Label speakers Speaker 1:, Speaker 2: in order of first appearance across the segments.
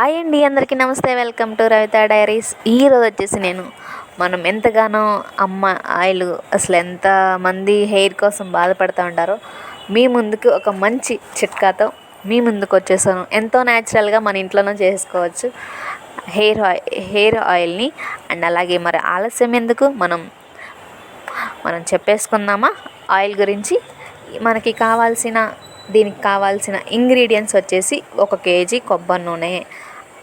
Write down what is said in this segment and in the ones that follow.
Speaker 1: Hi అండి అందరికీ నమస్తే. Welcome to Ravitha diaries. ఈరోజు వచ్చేసి నేను మనం ఎంతగానో అమ్మ ఆయిల్ అసలు ఎంత మంది హెయిర్ కోసం బాధపడుతూ ఉంటారో మీ ముందుకు ఒక మంచి చిట్కాతో మీ ముందుకు వచ్చేసాను. ఎంతో న్యాచురల్గా మన ఇంట్లోనే చేసుకోవచ్చు హెయిర్ ఆయిల్ హెయిర్ ఆయిల్ని. అండ్ అలాగే మరి ఆలస్యం ఎందుకు? మనం మనం చెప్పేసుకుందామా? ఆయిల్ గురించి మనకి కావాల్సిన దీనికి కావాల్సిన ఇంగ్రీడియంట్స్ వచ్చేసి ఒక కేజీ కొబ్బరి నూనె.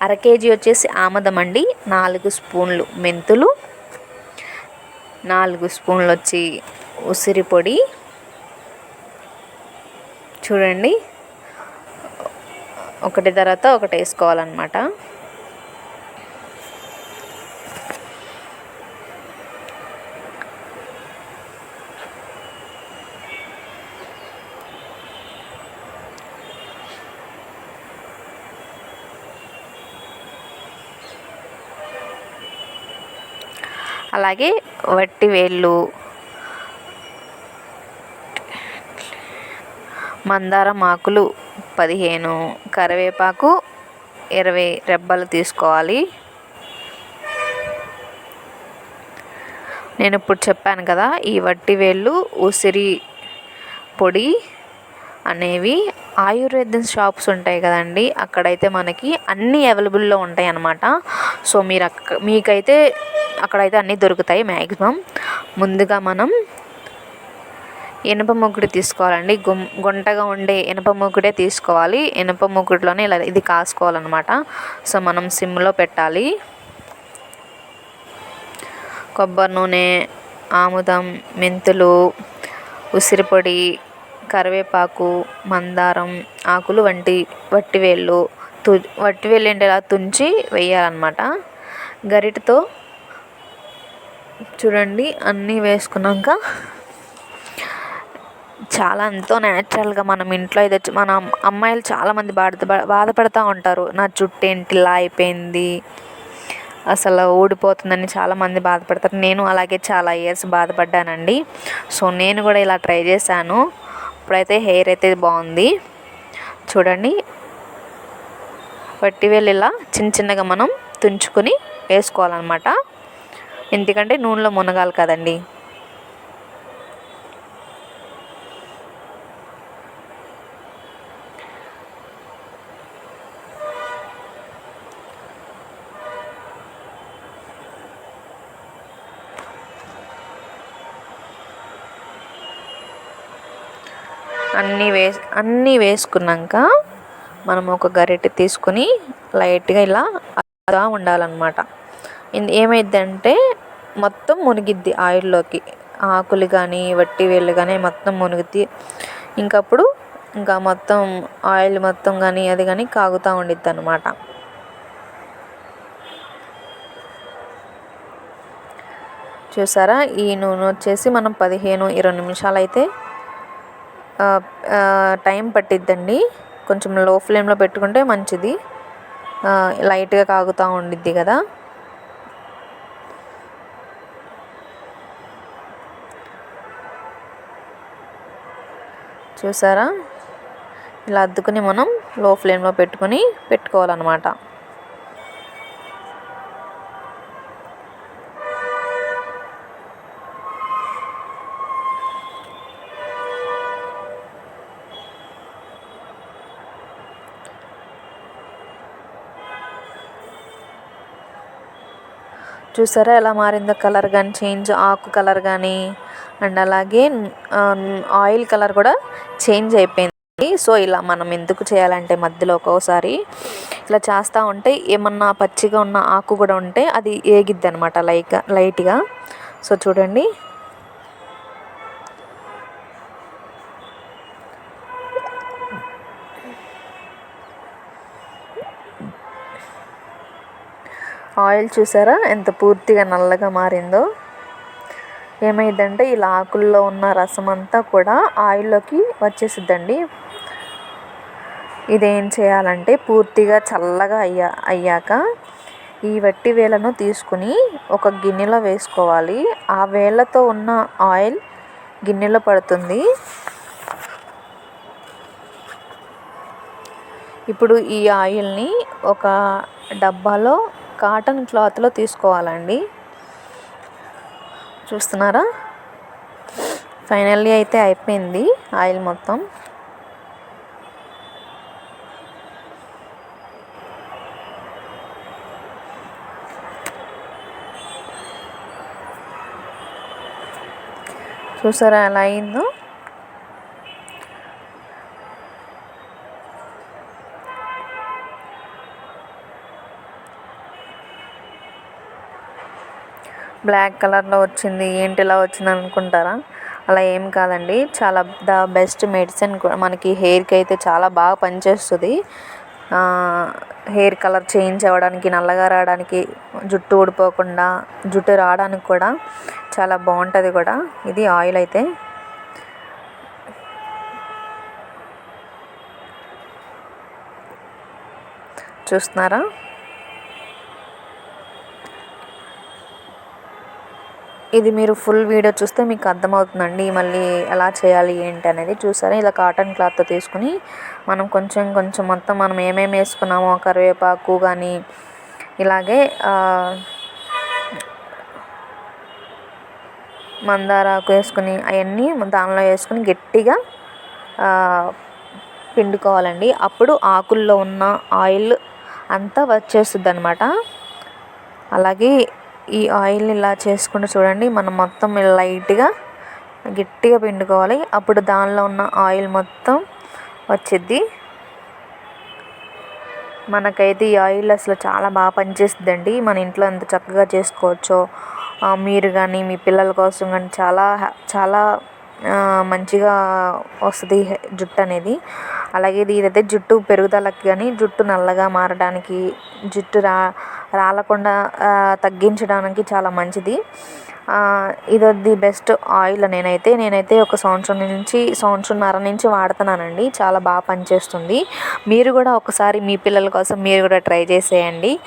Speaker 1: అర కేజీ వచ్చేసి ఆమదం అండి నాలుగు స్పూన్లు మెంతులు. నాలుగు స్పూన్లు వచ్చి ఉసిరి పొడి. చూడండి. ఒకటి తర్వాత ఒకటి వేసుకోవాలన్నమాట. అలాగే వట్టి వేళ్ళు మందారం ఆకులు పదిహేను కరివేపాకు ఇరవై రెబ్బలు తీసుకోవాలి. నేను ఇప్పుడు చెప్పాను కదా ఈ వట్టి వేళ్ళు ఉసిరి పొడి అనేవి ఆయుర్వేదం షాప్స్ ఉంటాయి కదండి అక్కడైతే మనకి అన్నీ అవైలబుల్లో ఉంటాయి అన్నమాట సో మీరు అక్క మీకైతే అక్కడైతే అన్నీ దొరుకుతాయి మ్యాక్సిమం ముందుగా మనం ఇనుప ముగ్గుడు తీసుకోవాలండి. గుం గుంటగా ఉండే ఇనప ముగ్గుడే తీసుకోవాలి. ఇనుప ముగ్గుడులోనే ఇలా ఇది కాసుకోవాలన్నమాట. సో మనం సిమ్లో పెట్టాలి. కొబ్బరి నూనె ఆముదం మెంతులు ఉసిరిపొడి కరివేపాకు మందారం ఆకులు వంటి వట్టివేళ్ళు తు వట్టివేళ్ళు ఏంటి? ఇలా తుంచి వేయాలన్నమాట. గరిటతో చూడండి అన్నీ వేసుకున్నాక చాలా ఎంతో న్యాచురల్గా మనం ఇంట్లో ఇది వచ్చి మన అమ్మాయిలు చాలామంది బాధ బాధపడుతూ ఉంటారు. నా జుట్టు ఏంటి ఇలా అయిపోయింది అసలు ఊడిపోతుందని చాలామంది బాధపడతారు. నేను అలాగే చాలా ఇయర్స్ బాధపడ్డానండి. సో నేను కూడా ఇలా ట్రై చేశాను. ఇప్పుడైతే హెయిర్ అయితే బాగుంది. చూడండి వట్టి ఇలా చిన్న చిన్నగా మనం తుంచుకొని వేసుకోవాలన్నమాట. ఎందుకంటే నూనెలో మునగాలి కదండి. అన్నీ వేసి అన్నీ వేసుకున్నాక మనం ఒక గరిటె తీసుకొని లైట్గా ఇలా అలా ఉండాలన్నమాట. ఏమైందంటే మొత్తం మునిగిద్ది ఆయిల్లోకి. ఆకులు కానీ వట్టి వేళ్ళు కానీ మొత్తం మునిగిద్ది. ఇంకప్పుడు ఇంకా మొత్తం ఆయిల్ మొత్తం కానీ అది కానీ కాగుతూ ఉండిద్ది అనమాట చూసారా? ఈ నూనె వచ్చేసి మనం పదిహేను ఇరవై నిమిషాలు అయితే టైం పట్టిద్దండి. కొంచెం లో ఫ్లేమ్లో పెట్టుకుంటే మంచిది. లైట్గా కాగుతూ ఉండిద్ది కదా. చూసారా? ఇలా అద్దుకుని మనం లో ఫ్లేమ్లో పెట్టుకొని పెట్టుకోవాలన్నమాట. చూసారా ఎలా మారిందో కలర్ కానీ చేంజ్ ఆకు కలర్ కానీ అండ్ అలాగే ఆయిల్ కలర్ కూడా చేంజ్ అయిపోయింది. సో ఇలా మనం ఎందుకు చేయాలంటే మధ్యలో ఒక్కోసారి ఇలా చేస్తూ ఉంటే ఏమన్నా పచ్చిగా ఉన్న ఆకు కూడా ఉంటే అది ఏగిద్ది అనమాట లైక్ లైట్గా. సో చూడండి. ఆయిల్ చూసారా? ఎంత పూర్తిగా నల్లగా మారిందో. ఏమైందంటే ఇలా ఆకుల్లో ఉన్న రసం అంతా కూడా ఆయిల్లోకి వచ్చేసిద్దండి. ఇదేం చేయాలంటే పూర్తిగా చల్లగా అయ్యా అయ్యాక ఈ వట్టి వేలను తీసుకుని ఒక గిన్నెలో వేసుకోవాలి. ఆ వేళ్ళతో ఉన్న ఆయిల్ గిన్నెలో పడుతుంది. ఇప్పుడు ఈ ఆయిల్ని ఒక డబ్బాలో కాటన్ క్లాత్లో తీసుకోవాలండి. చూస్తున్నారా? ఫైనల్లీ అయితే అయిపోయింది ఆయిల్ మొత్తం. చూసారా ఎలా అయిందో? బ్లాక్ కలర్లో వచ్చింది ఏంటి ఇలా వచ్చింది అనుకుంటారా? అలా ఏం కాదండి. చాలా ద బెస్ట్ మెడిసిన్ మనకి హెయిర్కి అయితే చాలా బాగా పనిచేస్తుంది. హెయిర్ కలర్ చేంజ్ అవ్వడానికి నల్లగా రావడానికి జుట్టు ఊడిపోకుండా జుట్టు రావడానికి కూడా చాలా బాగుంటుంది కూడా. ఇది ఆయిల్ అయితే. చూస్తున్నారా? ఇది మీరు ఫుల్ వీడియో చూస్తే మీకు అర్థమవుతుందండి మళ్ళీ ఎలా చేయాలి ఏంటి అనేది చూసారా? ఇలా కాటన్ క్లాత్ తీసుకుని మనం కొంచెం కొంచెం మొత్తం మనం ఏమేమి వేసుకున్నామో కరివేపాకు కానీ ఇలాగే మందారాకు వేసుకుని అవన్నీ దానిలో వేసుకుని గట్టిగా పిండుకోవాలండి. అప్పుడు ఆకుల్లో ఉన్న ఆయిల్ అంతా వచ్చేస్తుంది అనమాట అలాగే ఈ ఆయిల్ని ఇలా చేసుకుంటూ చూడండి. మనం మొత్తం లైట్గా గట్టిగా పిండుకోవాలి. అప్పుడు దానిలో ఉన్న ఆయిల్ మొత్తం వచ్చిద్ది. మనకైతే ఈ ఆయిల్ అసలు చాలా బాగా పనిచేస్తుందండి. మన ఇంట్లో ఎంత చక్కగా చేసుకోవచ్చో మీరు కానీ మీ పిల్లల కోసం కానీ చాలా చాలా మంచిగా వస్తుంది జుట్టు అనేది. అలాగే ఇదైతే జుట్టు పెరుగుదలకి కానీ జుట్టు నల్లగా మారడానికి జుట్టు రా రాలకుండా తగ్గించడానికి చాలా మంచిది. ఇది ది బెస్ట్ ఆయిల్ నేనైతే నేనైతే ఒక సంవత్సరం నుంచి సంవత్సరంన్నర నుంచి వాడుతున్నానండి. చాలా బాగా పనిచేస్తుంది. మీరు కూడా ఒకసారి మీ పిల్లల కోసం మీరు కూడా ట్రై చేసేయండి.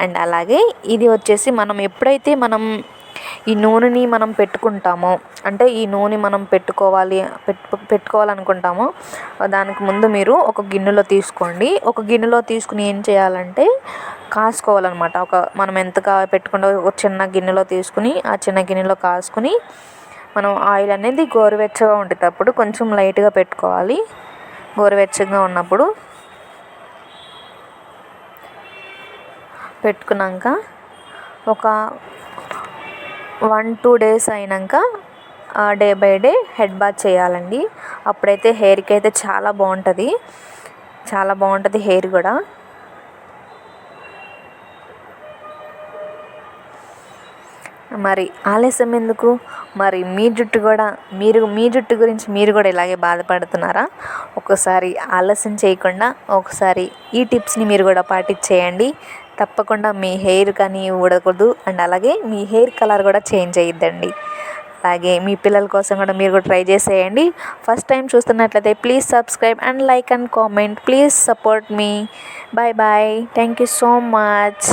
Speaker 1: అండ్ అలాగే ఇది వచ్చేసి మనం ఎప్పుడైతే మనం ఈ నూనెని మనం పెట్టుకుంటామో. అంటే ఈ నూనె మనం పెట్టుకోవాలి పెట్టు పెట్టుకోవాలనుకుంటామో. దానికి ముందు మీరు ఒక గిన్నెలో తీసుకోండి. ఒక గిన్నెలో తీసుకుని ఏం చేయాలంటే కాసుకోవాలన్నమాట. ఒక మనం ఎంతగా పెట్టుకుంటే ఒక చిన్న గిన్నెలో తీసుకుని ఆ చిన్న గిన్నెలో కాసుకుని మనం ఆయిల్ అనేది గోరువెచ్చగా ఉండేటప్పుడు కొంచెం లైట్గా పెట్టుకోవాలి. గోరువెచ్చగా ఉన్నప్పుడు పెట్టుకున్నాక ఒక వన్ టూ డేస్ అయినాక day by day head bath చేయాలండి. అప్పుడైతే హెయిర్కి అయితే చాలా బాగుంటుంది. చాలా బాగుంటుంది హెయిర్ కూడా. మరి ఆలస్యం ఎందుకు? మరి మీ జుట్టు కూడా మీరు మీ జుట్టు గురించి మీరు కూడా ఇలాగే బాధపడుతున్నారా? ఒకసారి ఆలస్యం చేయకుండా ఒకసారి ఈ టిప్స్ని మీరు కూడా పాటించేయండి. తప్పకుండా మీ హెయిర్ కానీ ఊడకూడదు. అండ్ అలాగే మీ హెయిర్ కలర్ కూడా చేంజ్ అయ్యిద్దండి అలాగే మీ పిల్లల కోసం కూడా మీరు కూడా ట్రై చేసేయండి. ఫస్ట్ టైం చూస్తున్నట్లయితే please subscribe and like and comment. Please support me. Bye bye. Thank you so much.